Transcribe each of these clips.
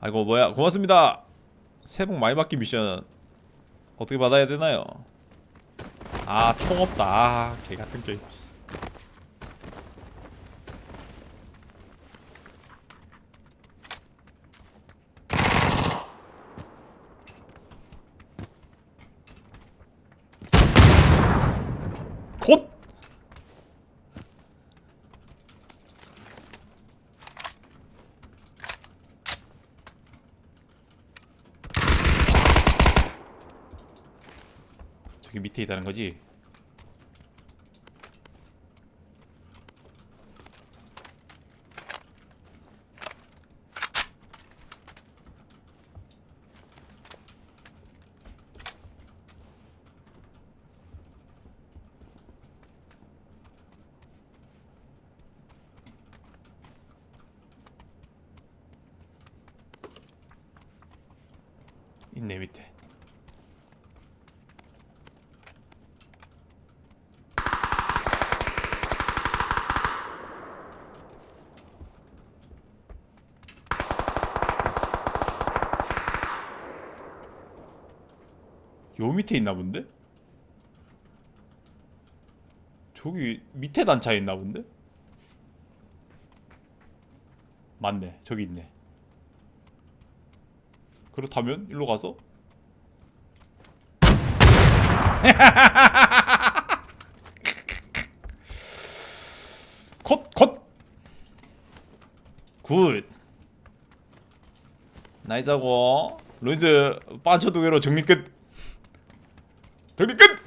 아이고 뭐야. 고맙습니다. 새해 복 많이 받기 미션. 어떻게 받아야 되나요? 아 총 없다. 아, 개 같은 게임. 곧 저기 밑에 있다는 거지? 있네 밑에 요 밑에 있나 본데? 저기 밑에 단차에 있나 본데? 맞네 저기 있네. 그렇다면 일로 가서? 컷 컷! 굿! 나이스하고 로이즈 반쳐 두 개로 정리 끝 끝!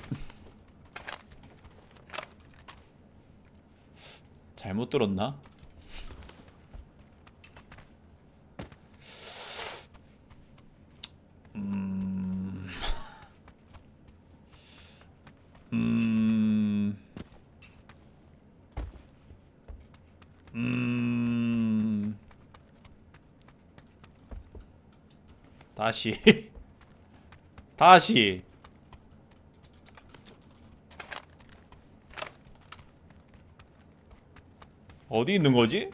잘못 들었나? 음... 음... 음... 다시. 다시 어디 있는 거지?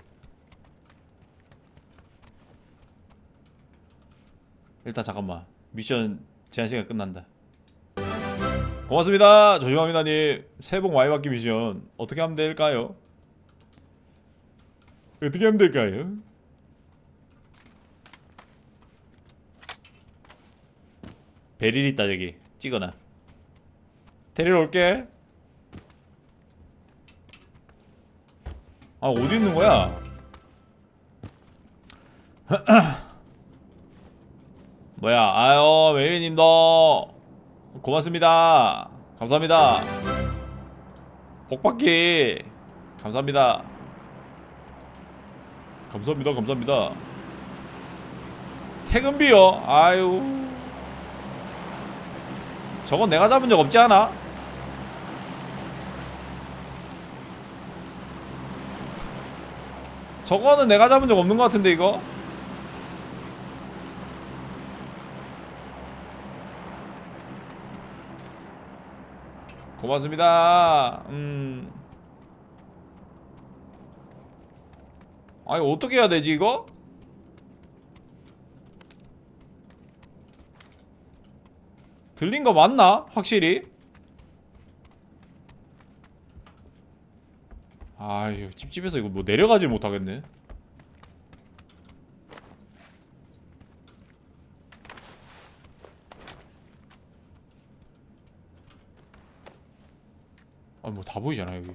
일단 잠깐만. 미션 제한 시간 끝난다. 고맙습니다. 조심합니다님. 새해 복 많이 받기 미션. 어떻게 하면 될까요? 어떻게 하면 될까요? 베릴 있다 저기. 찍어놔. 데리러 올게 아 어디 있는 거야? 뭐야? 아유 메이님도 고맙습니다. 감사합니다. 복받기 감사합니다. 감사합니다. 감사합니다. 퇴근비요? 아유 저건 내가 잡은 적 없지 않아? 저거는 내가 잡은 적 없는 것 같은데 이거? 고맙습니다. 음. 아니 어떻게 해야 되지 이거? 들린 거 맞나? 확실히? 아유 찝찝해서 이거 뭐 내려가질 못하겠네. 아 뭐 다 보이잖아 여기.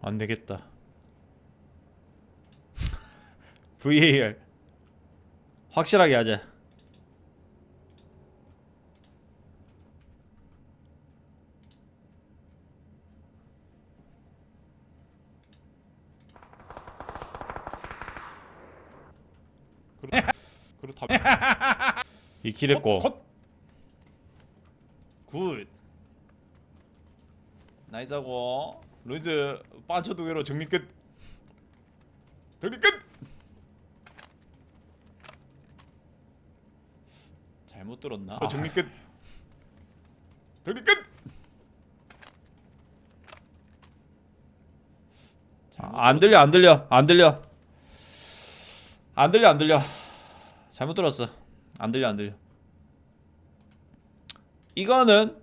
안 되겠다 VAR 확실하게 하자. 그렇, 그렇다면 이킬했고. 굿. 나이스하고. 로이즈 반쳐 두 개로 정리 끝. 정리 끝 잘 못 들었나? 아, 정리 끝. 정리 끝. 자, 안 들려 안 들려 안 들려. 안 들려 안 들려. 잘못 들었어. 안 들려 안 들려. 이거는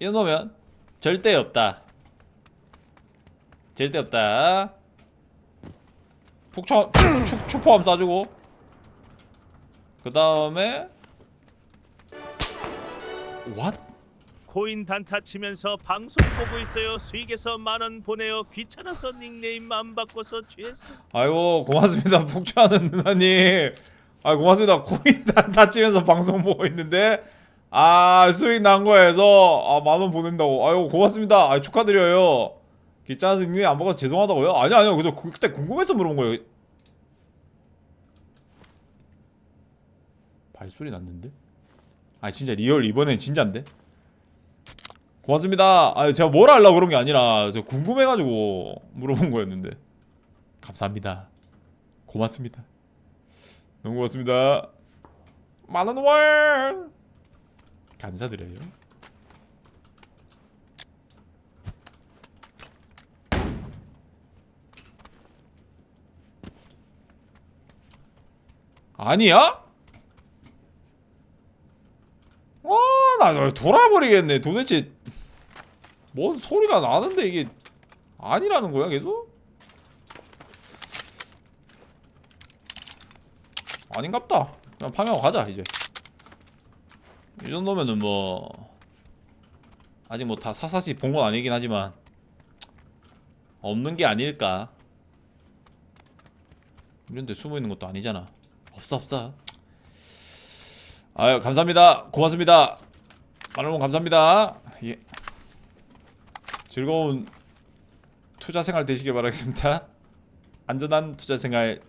이놈면 절대 없다. 절대 없다. 폭초 축, 축포함 쏴주고. 그 다음에 what? 코인 단타 치면서 방송 보고 있어요. 수익에서 만 원 보내요. 귀찮아서 닉네임만 바꿔서 취했어. 아이고 고맙습니다 폭주하는 누나님 아 고맙습니다 코인 다 다치면서 방송 보고 있는데 아 수익 난 거에서 아만 원 보낸다고 아이고 고맙습니다 아 축하드려요 귀찮아서 님안 먹어서 죄송하다고요? 아니 아니요 그저 그- 그때 궁금해서 물어본 거예요 발소리 났는데? 아 진짜 리얼 이번엔 진짜인데? 고맙습니다 아 제가 뭘 하려고 그런 게 아니라 저 궁금해가지고 물어본 거였는데 감사합니다. 고맙습니다. 너무 고맙습니다. 만원 월 감사드려요. 아니야? 아, 나 돌아버리겠네. 도대체 뭔 소리가 나는데 이게 아니라는 거야 계속? 아닌갑다. 그냥 파밍하고 가자 이제. 이 정도면은 뭐 아직 뭐 다 사사시 본 건 아니긴 하지만 없는 게 아닐까. 이런데 숨어 있는 것도 아니잖아. 없어 없어. 아유 감사합니다. 고맙습니다. 여러분 감사합니다. 예. 즐거운 투자 생활 되시길 바라겠습니다. 안전한 투자 생활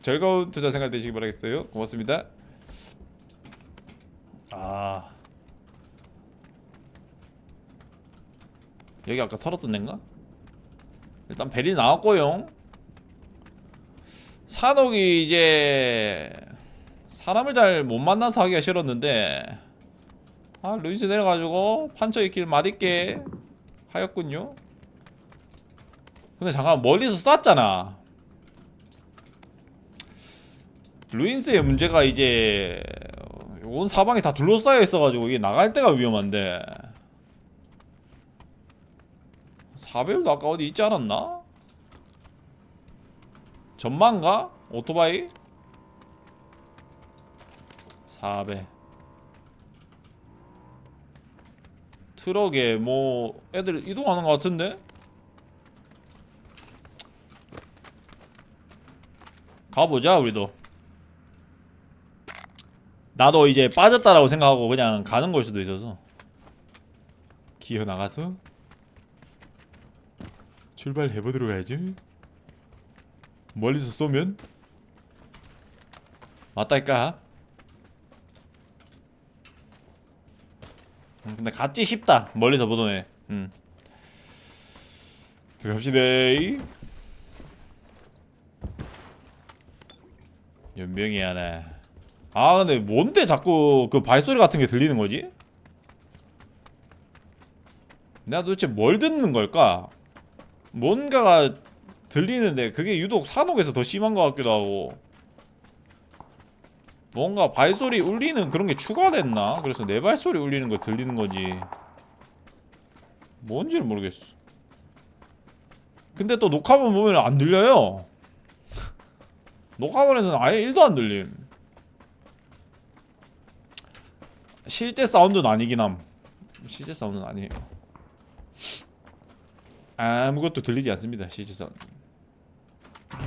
즐거운 투자 생활 되시기 바라겠어요. 고맙습니다. 아 여기 아까 털었던 데인가? 일단 베리 나왔고요. 산옥이 이제 사람을 잘 못 만나서 하기가 싫었는데 아 루이스 내려가지고 판처의 길 맛있게 하였군요. 근데 잠깐 멀리서 쐈잖아. 루인스의 문제가 이제 온 사방이 다 둘러싸여 있어가지고 이게 나갈 때가 위험한데 4배율도 아까 어디 있지 않았나? 전망가? 오토바이? 4배 트럭에 뭐 애들 이동하는 것 같은데? 가보자 우리도 나도 이제 빠졌다라고 생각하고 그냥 가는 걸 수도 있어서 기어 나가서 출발해 보도록 해야지. 멀리서 쏘면 맞다니까. 음, 근데 같지 싶다. 멀리서 보던 애. 음. 들어갑시다. 연병이 하나. 아 근데 뭔데 자꾸 그 발소리 같은 게 들리는 거지? 내가 도대체 뭘 듣는 걸까? 뭔가가 들리는데 그게 유독 산옥에서 더 심한 것 같기도 하고 뭔가 발소리 울리는 그런 게 추가됐나? 그래서 내 발소리 울리는 거 들리는 거지. 뭔지를 모르겠어. 근데 또 녹화본 보면 안 들려요. 녹화본에서는 아예 1도 안 들림. 실제 사운드는 아니긴 함. 실제 사운드는 아니에요. 아무것도 들리지 않습니다 실제 사운드. 자,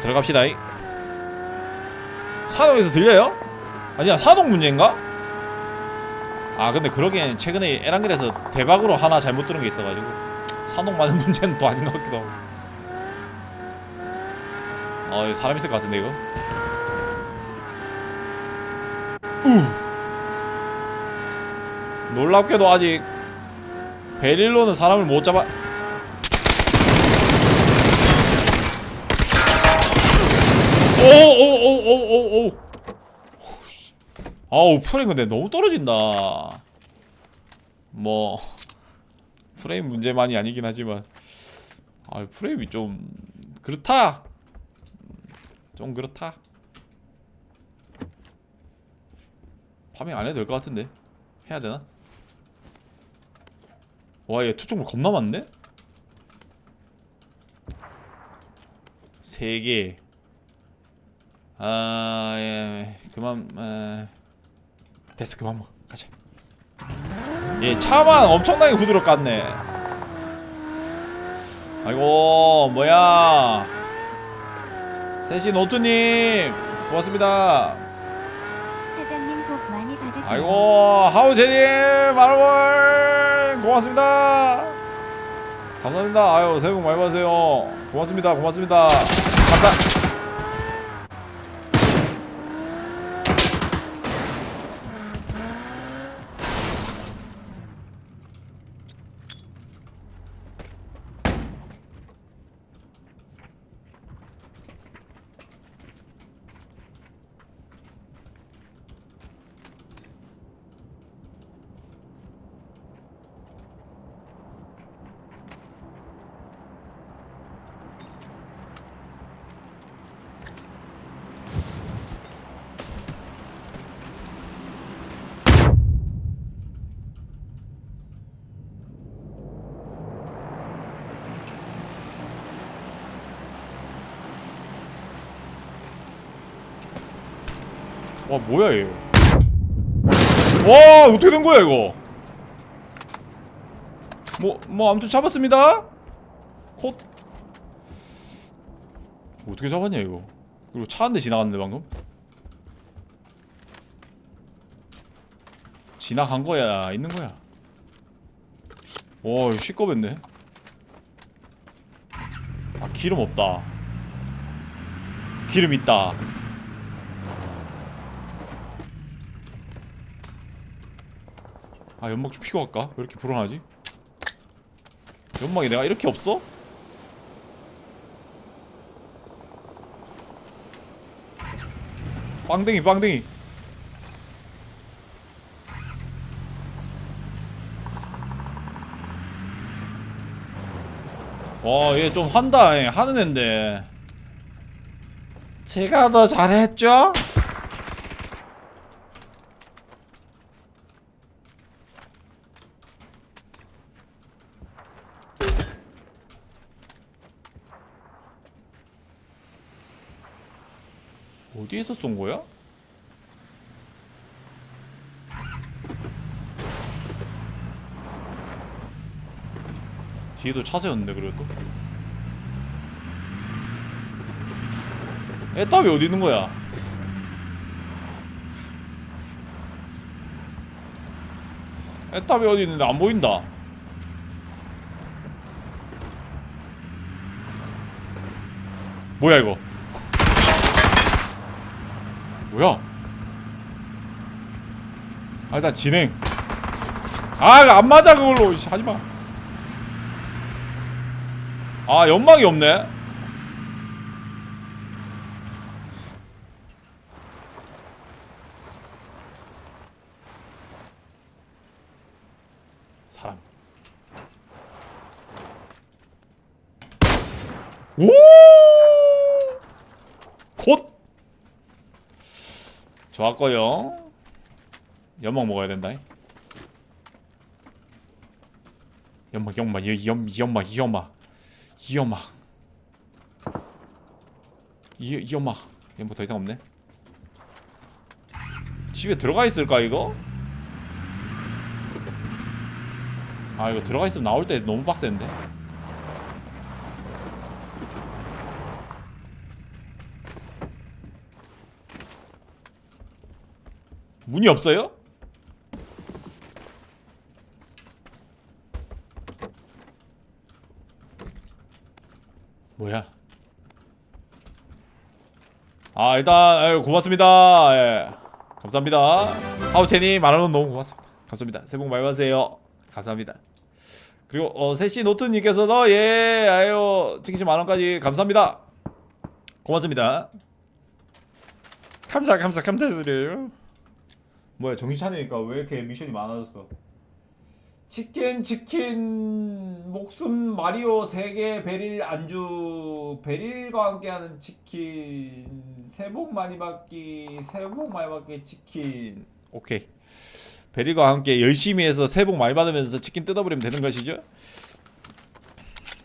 들어갑시다. 이 산옥에서 들려요? 아니야 산옥 문제인가? 아 근데 그러기엔 최근에 에란글에서 대박으로 하나 잘못 들은 게 있어가지고 산옥 많은 문제는 또 아닌 것 같기도 하고 어 여기 사람 있을 것 같은데 이거 놀랍게도 아직 베릴로는 사람을 못 잡아 오오오오오오. 아우 프레임 근데 너무 떨어진다. 뭐 프레임 문제만이 아니긴 하지만. 아 프레임이 좀 그렇다. 좀 그렇다. 파밍 안 해도 될 것 같은데? 해야 되나? 와 얘 투척물 겁나 많네? 세개 아, 예, 그만, 에, 됐어, 그만 먹어. 가자. 예, 차만 엄청나게 후드러 깠네. 아이고, 뭐야. 세신 노트님, 고맙습니다. 사장님 복 많이 받으세요. 아이고, 하우제님, 만원 고맙습니다. 감사합니다. 아유, 새해 복 많이 받으세요. 고맙습니다. 고맙습니다. 감사. 와 뭐야 얘. 와 어떻게 된 거야 이거? 뭐뭐 아무튼 잡았습니다. 콧. 어떻게 잡았냐 이거? 그리고 차 한 대 지나갔는데 방금? 지나간 거야 있는 거야. 와 이거 시꺼맸네. 아 기름 없다. 기름 있다. 아 연막 좀 피고 갈까? 왜 이렇게 불안하지? 연막이 내가 이렇게 없어? 빵댕이 빵댕이 와얘 좀 한다 얘 하는 앤데 제가 더 잘했죠? 어디에서 쏜 거야? 뒤에도 차 세웠는데 그래도 애답이 어디 있는 거야? 애답이 어디 있는데 안 보인다 뭐야 이거 뭐야? 아 일단 진행. 아 안 맞아 그걸로 이씨, 하지 마. 아 연막이 없네. 사람. 오! 곧 좋았고요. 연막 먹어야 된다. 연막 연막 이 연, 이 연막 이 연막. 이 연막. 이, 이 연막. 연막 더 이상 없네. 집에 들어가 있을까 이거? 아 이거 들어가 있으면 나올 때 너무 빡센데 문이 없어요? 뭐야? 아 일단 고맙습니다. 예. 감사합니다. 하우체님 만원 너무 고맙습니다. 감사합니다. 새해 복 많이 받으세요. 감사합니다. 그리고 어, 세시 노트님께서도 예 아유 치킨집 만 원까지 감사합니다. 고맙습니다. 감사 감사 감사드려요. 뭐야 정신 차리니까 왜 이렇게 미션이 많아졌어? 치킨 치킨 목숨 마리오 3개 베릴 안주. 베릴과 함께하는 치킨. 새해 복 많이 받기 새해 복 많이 받기 치킨. 오케이. 베릴과 함께 열심히 해서 새해 복 많이 받으면서 치킨 뜯어버리면 되는 것이죠?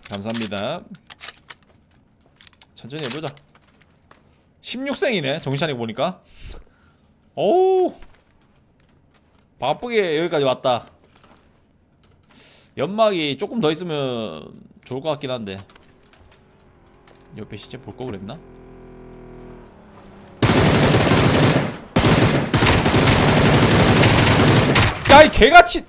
감사합니다. 천천히 해보자. 16생이네 정신 차리고 보니까. 오 바쁘게 여기까지 왔다. 연막이 조금 더 있으면 좋을 것 같긴 한데. 옆에 시체 볼 거 그랬나? 야이 개같이!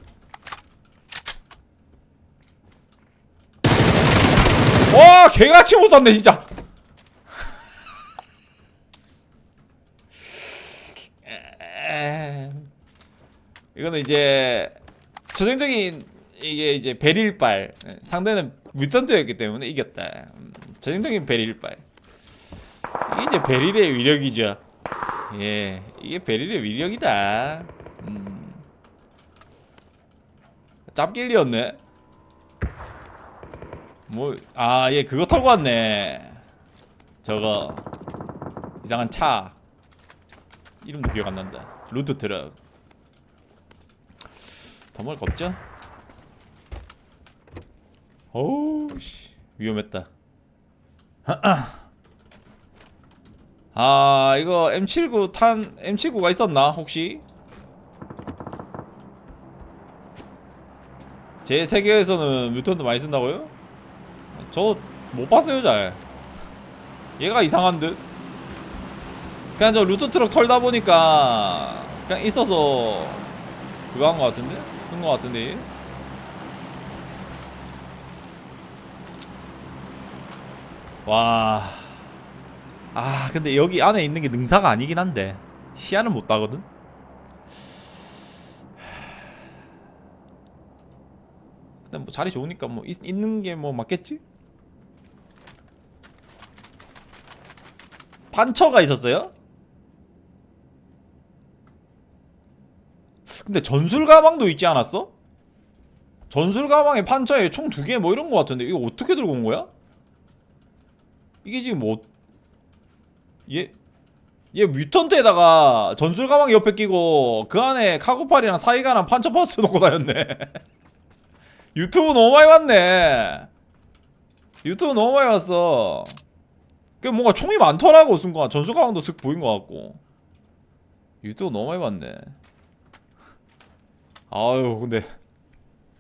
와 개같이 못 쐈네 진짜 에, 이거는 이제 전형적인 이게 이제 베릴발 상대는 뮤턴트였기 때문에 이겼다. 음, 전형적인 베릴발 이게 이제 베릴의 위력이죠. 예 이게 베릴의 위력이다. 음. 짭길리였네. 뭐 아 얘 그거 털고 왔네. 저거. 이상한 차. 이름도 기억 안 난다. 루트 트럭 더 먹을 거 없죠? 어우 씨 위험했다 아 이거 M79 탄 M79가 있었나 혹시? 제 세계에서는 뮤턴도 많이 쓴다고요? 저 못 봤어요 잘 얘가 이상한 듯 그냥 저 루트 트럭 털다 보니까 그냥 있어서 그거 한 거 같은데? 쓴거 같은데 와. 아, 근데 여기 안에 있는 게 능사가 아니긴 한데 시야는 못 따거든. 근데 뭐 자리 좋으니까 뭐 있, 있는 게 뭐 맞겠지? 판처가 있었어요? 근데 전술 가방도 있지 않았어? 전술 가방에 판처에 총 두 개 뭐 이런 거 같은데 이거 어떻게 들고 온 거야? 이게 지금 뭐 얘, 얘 뮤턴트에다가 전술 가방 옆에 끼고 그 안에 카고팔이랑 사이가랑 판처 파스 놓고 다녔네. 유튜브 너무 많이 봤네. 유튜브 너무 많이 봤어. 그 뭔가 총이 많더라고 순간. 전술 가방도 쓱 보인 것 같고. 유튜브 너무 많이 봤네 아유 근데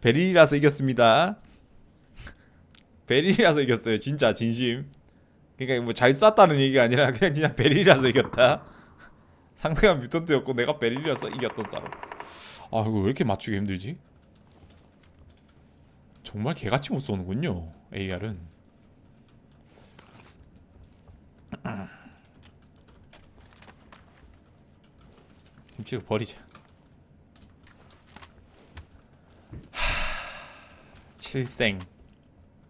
베릴이라서 이겼습니다 베릴이라서 이겼어요 진짜 진심 그러니까 뭐 잘 쐈다는 얘기가 아니라 그냥 그냥 베릴이라서 이겼다. 상대가 뮤턴트였고 내가 베릴이라서 이겼던 싸움. 아 이거 왜 이렇게 맞추기 힘들지? 정말 개같이 못 쏘는군요. AR은. 김치를 버리자. 하... 칠생.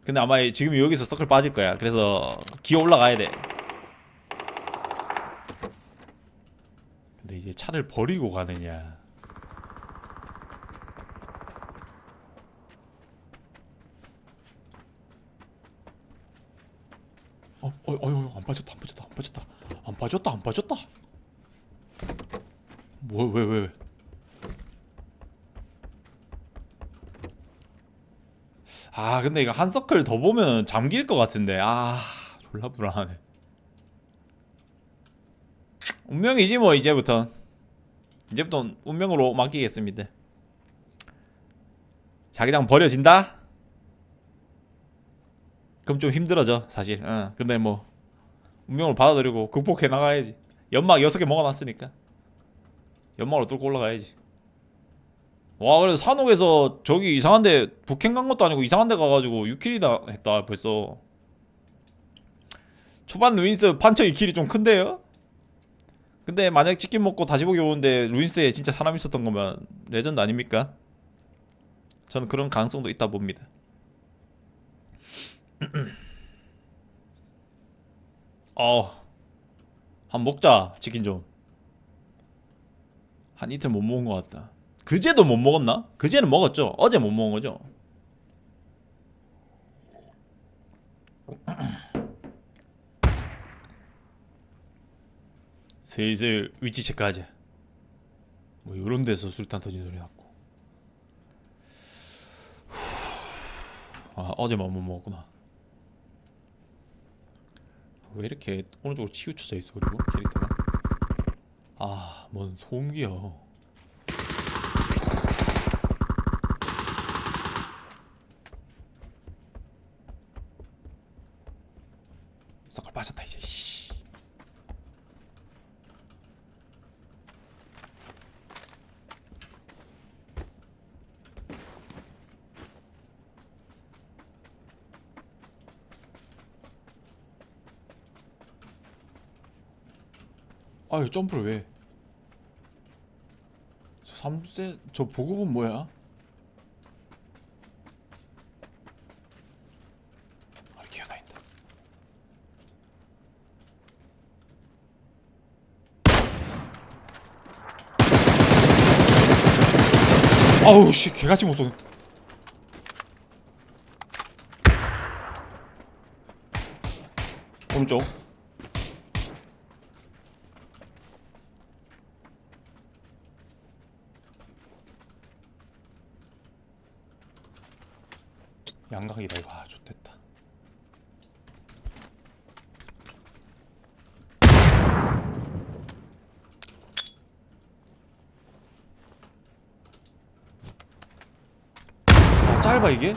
근데 아마 지금 여기서 서클 빠질 거야. 그래서 기어 올라가야 돼. 근데 이제 차를 버리고 가느냐. 어, 어, 어, 어, 안 빠졌다, 안 빠졌다, 안 빠졌다, 안 빠졌다, 안 빠졌다. 뭐, 왜, 왜, 왜? 아 근데 이거 한 서클 더 보면 잠길 것 같은데. 아 졸라 불안하네. 운명이지 뭐 이제부터 이제부터 운명으로 맡기겠습니다. 자기장 버려진다? 그럼 좀 힘들어져 사실. 어, 근데 뭐 운명을 받아들이고 극복해 나가야지. 연막 6개 먹어놨으니까. 연막으로 뚫고 올라가야지 와 그래도 산옥에서 저기 이상한데 북행 간 것도 아니고 이상한데 가가지고 6킬이나 했다 벌써 초반 루인스 판처 2킬이 좀 큰데요? 근데 만약 치킨 먹고 다시 보기 오는데 루인스에 진짜 사람 있었던 거면 레전드 아닙니까? 저는 그런 가능성도 있다 봅니다 어 한번 먹자 치킨 좀한 이틀 못 먹은 것 같다. 그제도 못 먹었나? 그제는 먹었죠. 어제 못 먹은 거죠. 슬슬 위치 체크하자. 뭐 이런 데서 술탄 터진 소리 났고. 아 어제만 못 먹었구나. 왜 이렇게 오른쪽으로 치우쳐져 있어 그리고 캐릭터가? 아, 뭔 소음기여. 썩을 빠졌다 이제. 씨. 아유 점프를 왜? 저 3세 저 보급은 뭐야? 아 기어다닌다 아우 씨 개같이 못 쏘네 오른쪽 양각이다 이거 아 좋됐다 아 짧아 이게?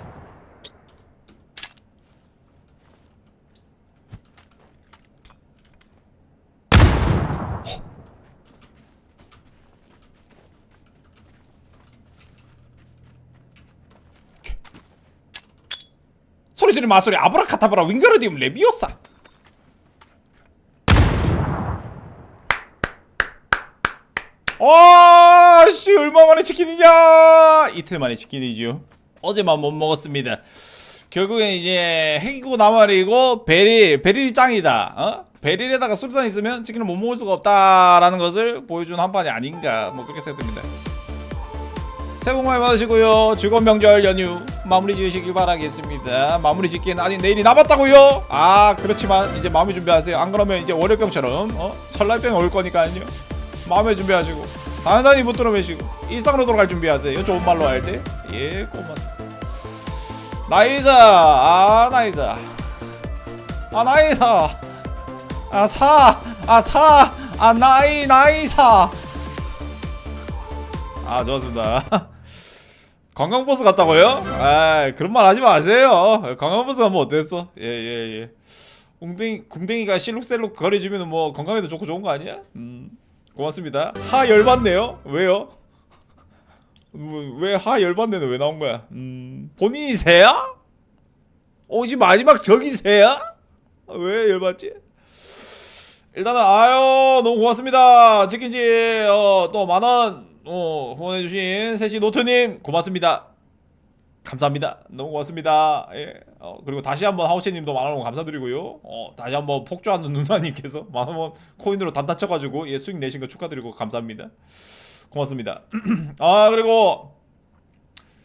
소리 지르 마소리 아브라카타브라 윙가르디움 레비오사. 아씨 얼마 만에 치킨이냐? 이틀 만에 치킨이죠 어제만 못 먹었습니다. 결국엔 이제 핵이고 나말이고 베릴 베릴이 짱이다 어? 베릴에다가 술산 있으면 치킨을 못 먹을 수가 없다라는 것을 보여준 한 판이 아닌가 뭐 그렇게 생각됩니다 새해 복 많이 받으시고요. 즐거운 명절 연휴 마무리 지으시길 바라겠습니다. 마무리 짓기엔 아직 내일이 남았다고요. 아 그렇지만 이제 마음의 준비하세요. 안 그러면 이제 월요병처럼 어? 설날병 올 거니까요. 마음의 준비하시고 단단히 붙들어 매시고 일상으로 돌아갈 준비하세요. 좋은 말로 할 때. 예 고맙습니다. 나이자 아 나이자 아 나이사 아사아사아 나이 나이사 아 좋았습니다. 관광버스 갔다고요? 아 그런 말 하지 마세요. 관광버스 가면 어땠어? 예예 예. 궁뎅이 궁뎅이가 실룩셀룩 거려주면 뭐 건강에도 좋고 좋은 거 아니야? 음 고맙습니다. 하 열받네요. 왜요? 뭐, 왜하 열받네는 왜 나온 거야? 음 본인이세요? 오지 마지막 적이세요? 왜 열받지? 일단은 아유 너무 고맙습니다. 치킨집 어 또 만원 어 후원해주신 세시 노트님 고맙습니다. 감사합니다. 너무 고맙습니다. 예. 어, 그리고 다시 한번 하우체님도 만원 감사드리고요. 어, 다시 한번 폭주하는 누나님께서 만원 코인으로 단타 쳐가지고 예 수익 내신 거 축하드리고 감사합니다. 고맙습니다. 아 그리고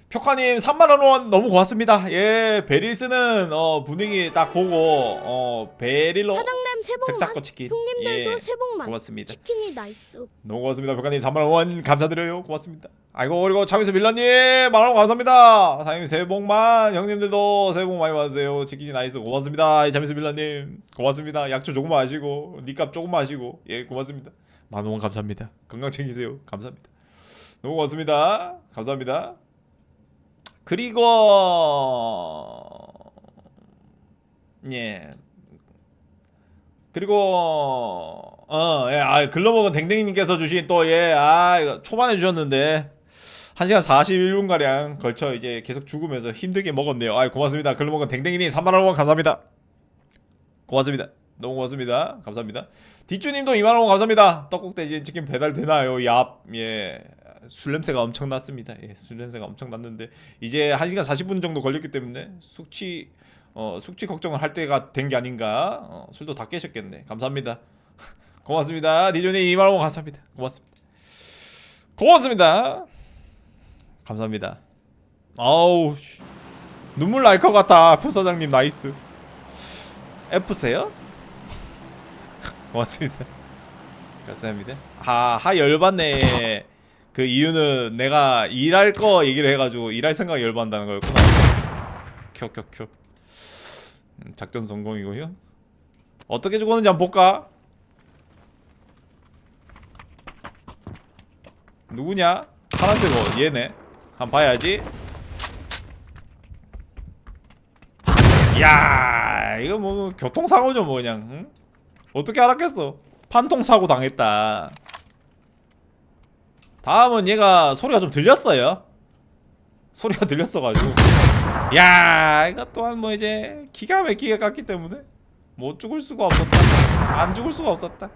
표카님 3만원 원 너무 고맙습니다. 예 베릴 쓰는 어, 분위기 딱 보고 어 베릴로 사장님 새해 복 적잡고 많. 치킨 형님들도 예 새해 복 많. 고맙습니다. 치킨이 나이스. 너무 고맙습니다. 백가님 3만 원 감사드려요. 고맙습니다. 아이고 그리고 참이스 밀러님 만원 감사합니다. 사장님 새해 복만 형님들도 새해 복 많이 받으세요. 치킨이 나이스 고맙습니다. 이 참이스 밀러님 고맙습니다. 약초 조금 마시고 니값 조금 마시고 예 고맙습니다. 만원 감사합니다. 건강 챙기세요. 감사합니다. 너무 고맙습니다. 감사합니다. 그리고 예 그리고 어, 예, 아, 글로먹은 댕댕이님께서 주신 또 예, 아, 이거 초반에 주셨는데 1시간 41분 가량 걸쳐 이제 계속 죽으면서 힘들게 먹었네요. 아, 고맙습니다. 글로먹은 댕댕이님 3만 원 감사합니다. 고맙습니다. 너무 고맙습니다. 감사합니다. 뒷주님도 2만 원 감사합니다. 떡국 대신 치킨 배달 되나요? 얍, 예. 술 냄새가 엄청 났습니다. 예, 술 냄새가 엄청 났는데 이제 1시간 40분 정도 걸렸기 때문에 숙취 어, 숙취 걱정을 할 때가 된 게 아닌가. 어, 술도 다 깨셨겠네. 감사합니다. 고맙습니다. 니존이 2만 원 감사합니다. 고맙습니다. 고맙습니다. 감사합니다. 아우 씨. 눈물 날 것 같아 표 사장님 나이스. F세요? 고맙습니다. 감사합니다. 하, 하 열받네. 그 이유는 내가 일할 거 얘기를 해가지고 일할 생각 열받는다는 거였구나. 켜켜켜. 음, 작전 성공이고요. 어떻게 죽었는지 한번 볼까? 누구냐? 파란색 옷 얘네. 한번 봐야지. 야 이거 뭐 교통사고죠 뭐 그냥 응? 어떻게 알았겠어 판통사고 당했다 다음은 얘가 소리가 좀 들렸어요 소리가 들렸어가지고. 야 이거 또한 뭐 이제 기가 막히게 깠기 때문에 못 죽을 수가 없었다. 안 죽을 수가 없었다.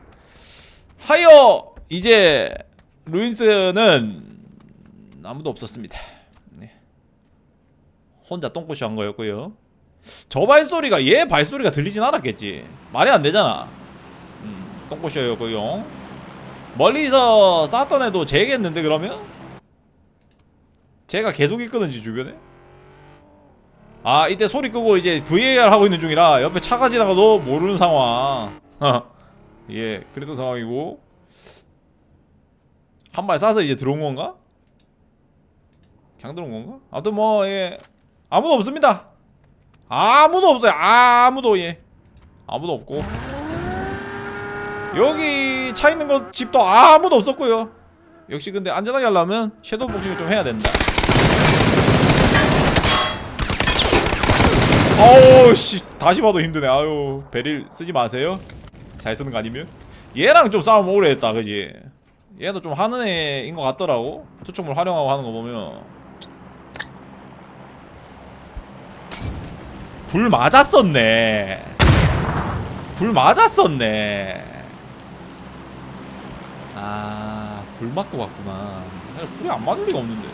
하여 이제 루인스는 아무도 없었습니다. 네. 혼자 똥꼬시 한 거였고요. 저 발소리가 얘 발소리가 들리진 않았겠지. 말이 안 되잖아. 음, 똥꼬쇼였고요. 멀리서 쌌던 애도 쟤겠는데 그러면? 쟤가 계속 있거든 지 주변에 아 이때 소리 끄고 이제 VAR 하고 있는 중이라 옆에 차가 지나가도 모르는 상황 예 그랬던 상황이고 한발 쏴서 이제 들어온 건가? 그냥 들어온 건가? 아무튼 뭐 예 아무도 없습니다 아무도 없어요. 아무도 예. 아무도 없고. 여기 차 있는 거 집도 아무도 없었고요. 역시 근데 안전하게 하려면 섀도우 복싱을 좀 해야 된다. 어우 씨 다시 봐도 힘드네. 아유 베릴 쓰지 마세요. 잘 쓰는 거 아니면 얘랑 좀 싸움 오래 했다 그지? 얘도 좀 하는 애인 것 같더라고. 투척물 활용하고 하는 거 보면. 불 맞았었네. 불 맞았었네. 아, 불 맞고. 아니, 불이 안 맞을 리가 없는데.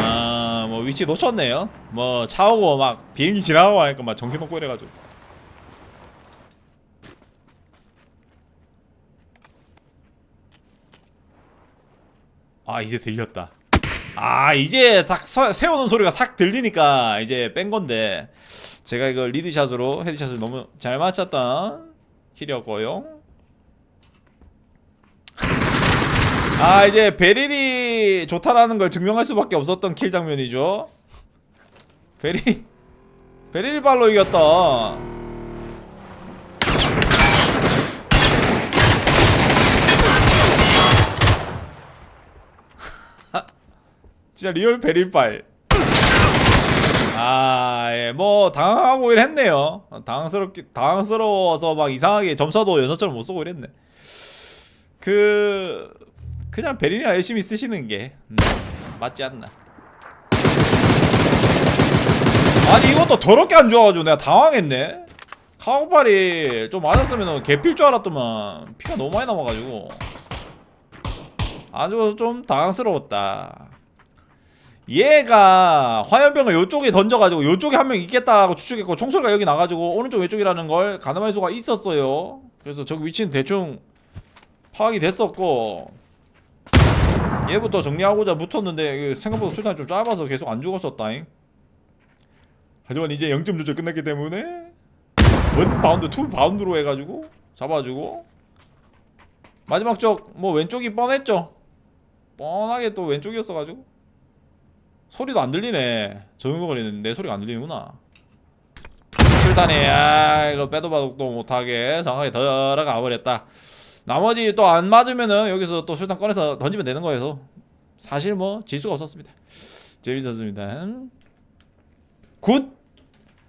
아, 뭐 위치 놓쳤네요. 뭐 차 오고 막 비행기 지나가고 하니까 막 정신 없고 이래가지고. 아 이제 들렸다. 아 이제 딱 서, 세우는 소리가 싹 들리니까 이제 뺀 건데 제가 이거 리드샷으로 헤드샷을 너무 잘 맞췄던 킬이었고요. 아 이제 베릴이 좋다라는 걸 증명할 수밖에 없었던 킬 장면이죠. 베릴 베릴 발로 이겼다. 진짜 리얼 베릴빨. 아, 예, 뭐 당하고 이랬네요. 당황스럽게 당황스러워서 막 이상하게 점사도 연서처럼 못 쏘고 이랬네. 그 그냥 베릴이가 열심히 쓰시는 게 음, 맞지 않나. 아니 이것도 더럽게 안 좋아가지고 내가 당황했네. 카고팔이 좀 맞았으면 개필 줄 알았더만 피가 너무 많이 남아가지고 아주 좀 당황스러웠다. 얘가 화염병을 요쪽에 던져가지고 요쪽에 한 명 있겠다고 추측했고 총소리가 여기 나가지고 오른쪽 왼쪽이라는 걸 가늠할 수가 있었어요 그래서 저기 위치는 대충 파악이 됐었고 얘부터 정리하고자 붙었는데 생각보다 수탄이 좀 짧아서 계속 안 죽었었다잉 하지만 이제 0점 조절 끝났기 때문에 원 바운드 투 바운드로 해가지고 잡아주고 마지막 적뭐 왼쪽이 뻔했죠 뻔하게 또 왼쪽이었어가지고 소리도 안 들리네. 저 정도 거리는 내 소리가 안 들리는구나. 술탄이 아 이거 빼도 박도 못하게 정확하게 들어가 버렸다. 나머지 또 안 맞으면은 여기서 또 술탄 꺼내서 던지면 되는 거여서 사실 뭐 질 수가 없었습니다. 재밌었습니다. 굿